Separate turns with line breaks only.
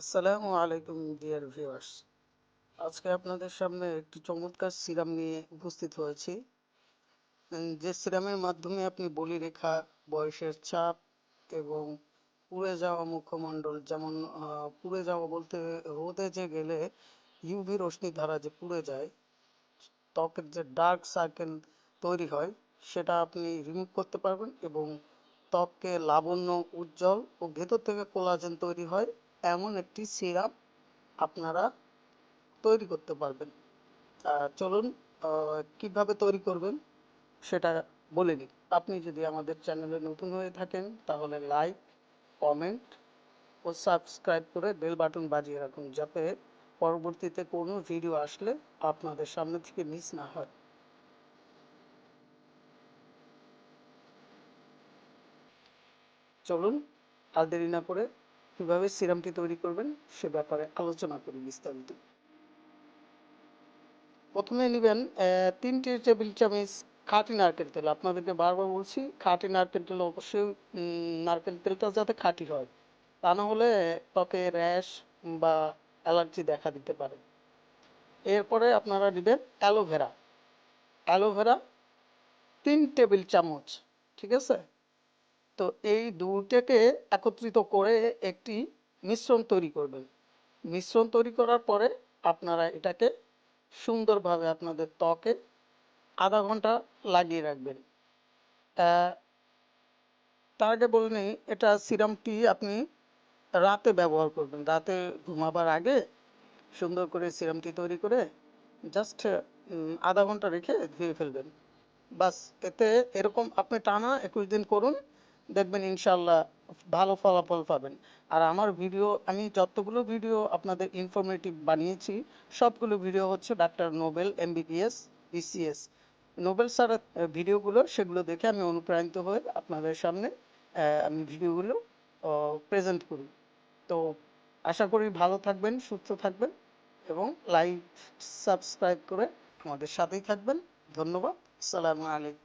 আসসালামু আলাইকুম dear viewers আজকে আপনাদের সামনে একটি চমৎকার সিরাম নিয়ে উপস্থিত হয়েছি। যে সিরামের মাধ্যমে আপনি বলিরেখা, বয়সের চাপ এবং পুড়ে যাওয়া মুখমণ্ডল যেমন পুড়ে যাওয়া বলতে রোদে যে গেলে ইউভি রশ্মি দ্বারা যে পুড়ে যায়, ত্বকের যে ডার্ক সার্কেল তৈরি হয়, সেটা আপনি রিমুভ করতে পারবেন এবং ত্বককে লাবণ্য, উজ্জ্বল ও ভেতর থেকে কোলাজেন তৈরি হয়। এমন একটি সিরাম আপনারা তৈরি করতে পারবেন। চলুন কীভাবে তৈরি করবেন সেটা বলে নিই আপনি যদি আমাদের চ্যানেলে নতুন হয়ে থাকেন, তাহলে লাইক, কমেন্ট ও সাবস্ক্রাইব করে বেল বাটন বাজিয়ে রাখুন, যাতে পরবর্তীতে কোনো ভিডিও আসলে আপনাদের সামনে থেকে মিস না হয়। চলুন, আর দেরি না করে কীভাবে সিরামটি তৈরি করবেন সে ব্যাপারে আলোচনা করি বিস্তারিত। প্রথমে নেবেন তিনটে টেবিল চামচ খাঁটি নারকেল তেল। আপনাদেরকে বারবার বলছি, খাঁটি নারকেল তেল অবশ্যই নারকেল তেলটা যাতে খাঁটি হয়, তা না হলে ত্বকে র্যাশ বা অ্যালার্জি দেখা দিতে পারে। এরপরে আপনারা নেবেন অ্যালোভেরা। অ্যালোভেরা তিন টেবিল চামচ, ঠিক আছে? তো এই দুটোকে একত্রিত করে একটি মিশ্রণ তৈরি করবেন। মিশ্রণ তৈরি করার পরে আপনারা এটাকে সুন্দরভাবে আপনাদের ত্বকে আধা ঘণ্টা লাগিয়ে রাখবেন। তার আগে বলে নিই, এটা সিরামটি আপনি রাতে ব্যবহার করবেন। রাতে ঘুমাবার আগে সুন্দর করে সিরামটি তৈরি করে জাস্ট আধা ঘণ্টা রেখে ধুয়ে ফেলবেন। বাস, এতে এরকম আপনি টানা একুশ দিন করুন দেখবেন ইনশাল্লাহ ভালো ফলাফল পাবেন। আর আমার ভিডিও, আমি যতগুলো ভিডিও আপনাদের ইনফরমেটিভ বানিয়েছি, সবগুলো ভিডিও হচ্ছে doctor Nobel MBBS BCS Nobel sir ভিডিওগুলো, সেগুলো দেখে আমি অনুপ্রাণিত হয়ে আপনাদের সামনে আমি ভিডিওগুলো প্রেজেন্ট করি। তো আশা করি ভালো থাকবেন, সুস্থ থাকবেন এবং লাইক সাবস্ক্রাইব করে আমাদের সাথেই থাকবেন। ধন্যবাদ। আসসালামু আলাইকুম।